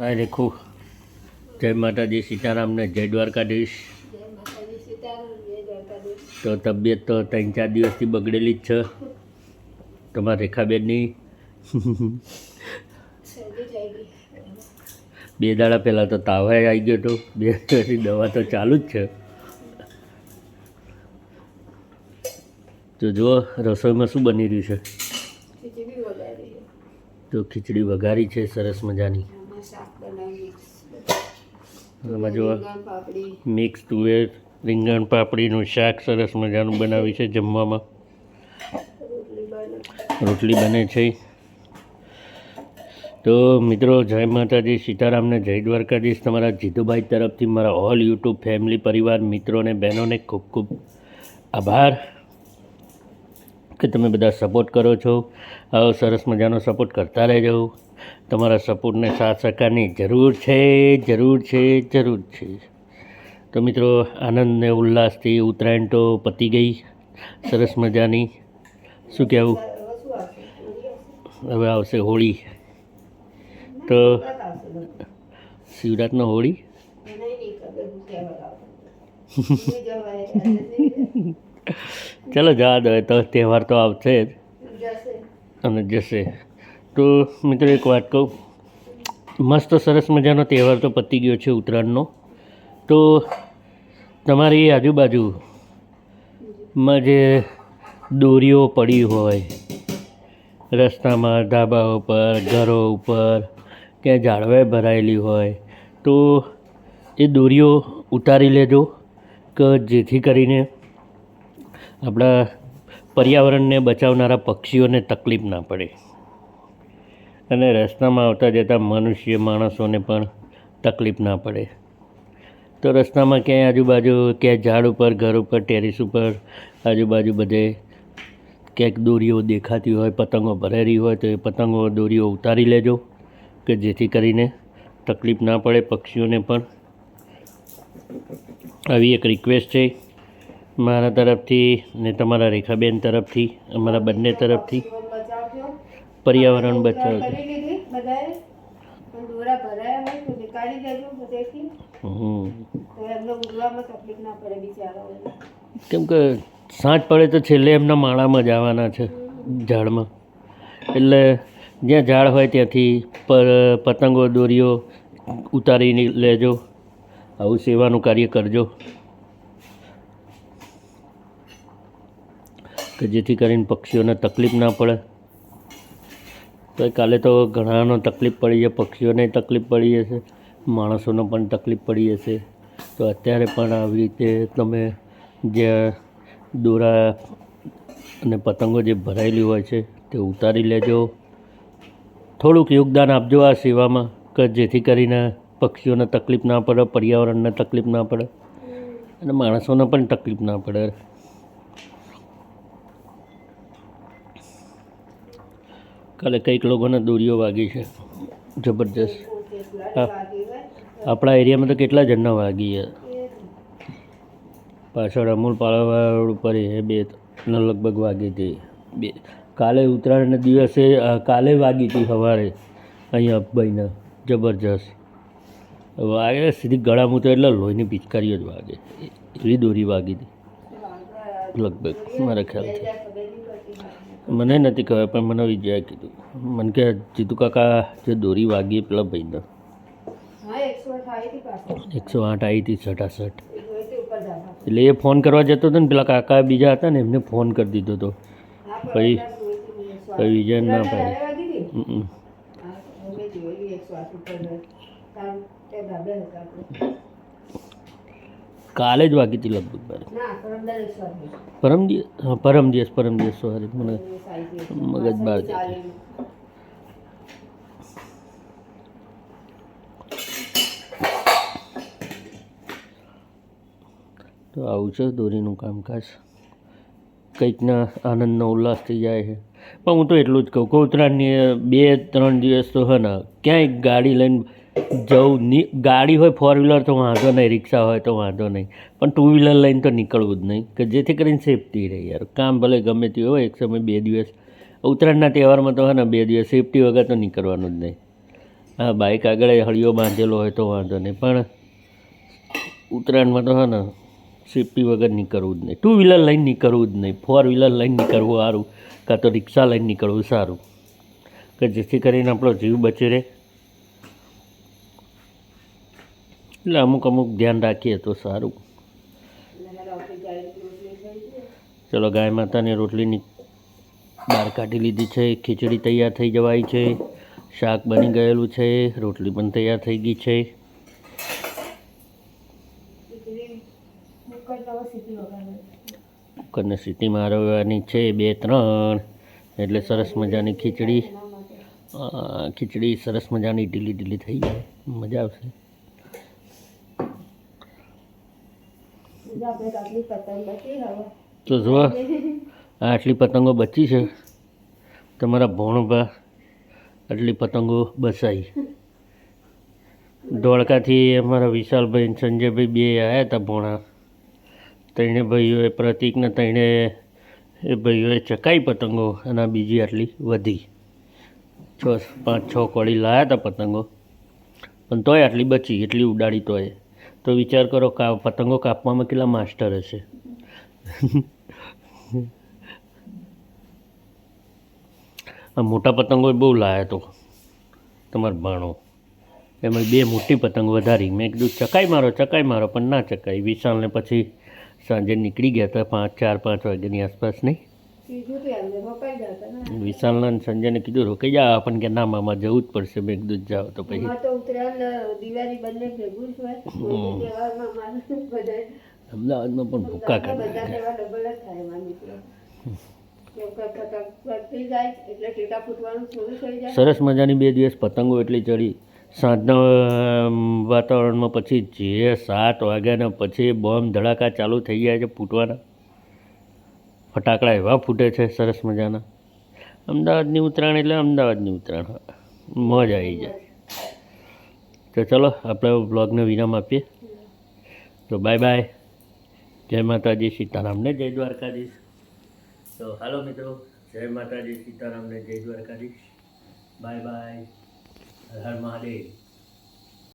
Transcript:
હા રેખુ. જય માતાજી, સીતારામને જય દ્વારકાધીશ. તો તબિયત તો ત્રણ ચાર દિવસથી બગડેલી જ છે. તમારા રેખાબેનની. બે દાડા પહેલાં તો તાવાય આવી ગયો હતો બે દિવસથી દવા તો ચાલુ જ છે. તો જુઓ, રસોઈમાં શું બની રહ્યું છે? તો ખીચડી વઘારી છે, સરસ મજાની. આમાં શાક બનાવી આમાં જુઓ મિક્સ તુવેર રીંગણ પાપડીનું શાક સરસ મજાનું બનાવ્યું છે જમવામાં. રોટલી બને છે. તો મિત્રો જય માતાજી સીતારામને જય દ્વારકાધીશ. તમારા જીતુભાઈ તરફથી મારા ઓલ યુટ્યુબ ફેમિલી પરિવાર મિત્રો અને બહેનોને ખૂબ ખૂબ આભાર. કે તમે બધા સપોર્ટ કરો છો? આવો સરસ મજાનો સપોર્ટ કરતા રહેજો. તમારા સપોર્ટને સાથ સહકારની જરૂર છે જરૂર છે જરૂર છે. તો મિત્રો, આનંદ ને ઉલ્લાસથી ઉત્તરાયણ તો પતી ગઈ. સરસ મજાની. શું કહેવું? હવે આવશે હોળી. તો. શિવરાતનો હોળી? ચાલો જવા દો તો તહેવાર તો આવશે જ. અને જશે. તો મિત્રો એક વાત કહું. મસ્ત સરસ મજાનો તહેવાર તો પતી ગયો છે ઉત્તરાયણનો. તો તમારી આજુબાજુમાં જે દોરીઓ પડી હોય રસ્તામાં ધાબા ઉપર ઘરો ઉપર ક્યાંય ઝાડવાએ ભરાયેલી હોય તો એ દોરીઓ ઉતારી લેજો કે જેથી કરીને આપણા પર્યાવરણને બચાવનારા પક્ષીઓને તકલીફ ના પડે. અને રસ્તામાં આવતા જતા મનુષ્ય માણસોને પણ તકલીફ ના પડે. તો રસ્તામાં ક્યાંય આજુબાજુ ક્યાંય ઝાડ ઉપર, ઘર ઉપર, ટેરેસ ઉપર, આજુબાજુ બધે ક્યાંક દોરીઓ દેખાતી હોય, પતંગો ભરેલી હોય, તો એ પતંગો, દોરીઓ ઉતારી લેજો કે જેથી કરીને તકલીફ ના પડે. પક્ષીઓને પણ આવી એક રિક્વેસ્ટ છે. મારા તરફથી ને તમારા રેખાબેન તરફથી, અમારા બંને તરફથી. પર્યાવરણ બચાવ. કેમ કે સાંજ પડે તો છેલ્લે એમના માળામાં જ આવવાના છે, ઝાડમાં. એટલે જ્યાં ઝાડ હોય ત્યાંથી પતંગો, દોરીઓ ઉતારી લેજો. આવું સેવાનું કાર્ય કરજો. કે જેથી કરીને પક્ષીઓને તકલીફ ના પડે. તો કાલે તો ઘણાનો તકલીફ પડી છે, પક્ષીઓને તકલીફ પડી હશે, માણસોને પણ તકલીફ પડી હશે. તો અત્યારે પણ આવી રીતે તમે જે દોરા અને પતંગો જે ભરાયેલી હોય છે, તે ઉતારી લેજો. થોડુંક યોગદાન આપજો આ સેવામાં, કે જેથી કરીને પક્ષીઓને તકલીફ ના પડે, પર્યાવરણને તકલીફ ના પડે. અને માણસોને પણ તકલીફ ના પડે. કાલે કંઈક લોકોને દોરીઓ વાગી છે. જબરજસ્ત. હા. આપણા એરિયામાં તો કેટલા જણના વાગી છે? પાછળ અમૂલ પાળવાળ ઉપર એ બે લગભગ વાગી હતી બે. કાલે ઉત્તરાયણના દિવસે કાલે વાગી હતી સવારે. અહીંયા ભાઈને જબરજસ્ત. વાગે સીધી ગળામાં તો એટલે લોહીની પિચકારીઓ જ વાગે. એવી દોરી વાગી હતી. લગભગ, મારા ખ્યાલથી. મને નથી ખબર પણ મને વિજયા કીધું. મને કે જીતુ કાકા જે દોરી વાગી પેલા ભાઈને. એકસો આઠ આવી હતી જવા એટલે એ ફોન કરવા જતો હતો ને પેલા કાકા બીજા હતા ને એમને ફોન કરી દીધો હતો. પછી પછી વિજય ના. પાડી. કાલે જ વાગી હતી લગભગની. પરમ દિવસ હા પરમ દિવસ પરમ દિવસ સોરી મને મગજ બહાર. તો આવું છે દોરીનું કામકાજ કંઈકના આનંદનો ઉલ્લાસ થઈ જાય છે પણ હું તો એટલું જ કહું કહું ઉત્તરાયણની બે ત્રણ દિવસ તો હે ને ક્યાંય ગાડી લઈને જવું ગાડી હોય ફોર વ્હીલર તો વાંધો નહીં, રિક્ષા હોય તો વાંધો નહીં. પણ ટુ વ્હીલર લઈને તો નીકળવું જ નહીં, કે જેથી કરીને સેફટી રહે યાર. કામ ભલે ગમે તે હોય, એક સમય બે દિવસ. ઉત્તરાયણના તહેવારમાં તો હે ને, બે દિવસ સેફટી વગર તો નીકળવાનું જ નહીં. હા બાઇક આગળ હળિયો બાંધેલો હોય તો વાંધો નહીં, પણ ઉત્તરાયણમાં તો હે ને સેફટી વગર નીકળવું જ નહીં. ટુ વ્હીલર લઈને નીકળવું જ નહીં. ફોર વ્હીલર લઈને નીકળવું સારું, કાં તો રિક્ષા લઈને નીકળવું સારું. કે જેથી કરીને આપણો જીવ બચી રહે. એટલે અમુક અમુક ધ્યાન રાખીએ તો સારું. ચલો ગાય માતાની રોટલીની બહાર કાઢી લીધી છે, ખીચડી તૈયાર થઈ જવાય છે, શાક બની ગયેલું છે, રોટલી પણ તૈયાર થઈ ગઈ છે. કુકરને સીટી મારવાની છે બે ત્રણ, એટલે સરસ મજાની ખીચડી. ખીચડી સરસ મજાની ઢીલી ઢીલી થઈ જાય. મજા આવશે બીજા આપણે રાતની પતંગ બચી હવે તો જુઓ આટલી પતંગો બચી છે. તમારા ભોણભા આટલી પતંગો બસાઈ. ધોળકાથી અમારા વિશાલભાઈ સંજયભાઈ બે આવ્યા હતા ભોણા. ત્રણે ભાઈઓએ પ્રતિકને ત્રણે એ ભાઈઓએ ચકાઈ પતંગો અને બીજી આટલી વધી. છ, પાંચ, છ કોળી લાવ્યા હતા પતંગો. પણ તોય આટલી બચી, એટલી ઉડાડી તોય. તો વિચાર કરો કા પતંગો કાપવામાં કેટલા માસ્ટર હશે. આ મોટા પતંગો બહુ લાયા તો, તમારો ભાણો એમાં બે મોટી પતંગ વધારી. મેં કીધું, ચકાઈ મારો ચકાઈ મારો, પણ ના ચકાઈ. વિશાલને પછી સાંજે નીકળી ગયા હતા પાંચ, ચાર, પાંચ વાગ્યાની આસપાસ નહીં. ને. વિશાલના સંજયને કીધું રોકાઈ જા. પણ કે ના મામા જવું જ પડશે મેં કીધું જાઓ તો પછી. તો દિવાળી બંને ભેગું અમદાવાદમાં પણ ભૂકા કાઢી સરસ મજાની બે દિવસ પતંગો એટલી ચડી. સાંજના વાતાવરણમાં પછી જે સાત વાગ્યાના પછી બોમ્બ ધડાકા ચાલુ થઈ ગયા છે ફૂટવાના. ફટાકડા એવા ફૂટે છે સરસ મજાના. અમદાવાદની ઉત્તરાયણ એટલે અમદાવાદની ઉત્તરાયણ. મોજ આવી જાય. તો ચલો, આપણે બ્લોગને વિરામ આપીએ. તો બાય બાય. જય માતાજી, સીતારામને જય દ્વારકાધીશ. તો હાલો મિત્રો, જય માતાજી, સીતારામને જય દ્વારકાધીશ. Bye bye. હર મહાદેવ.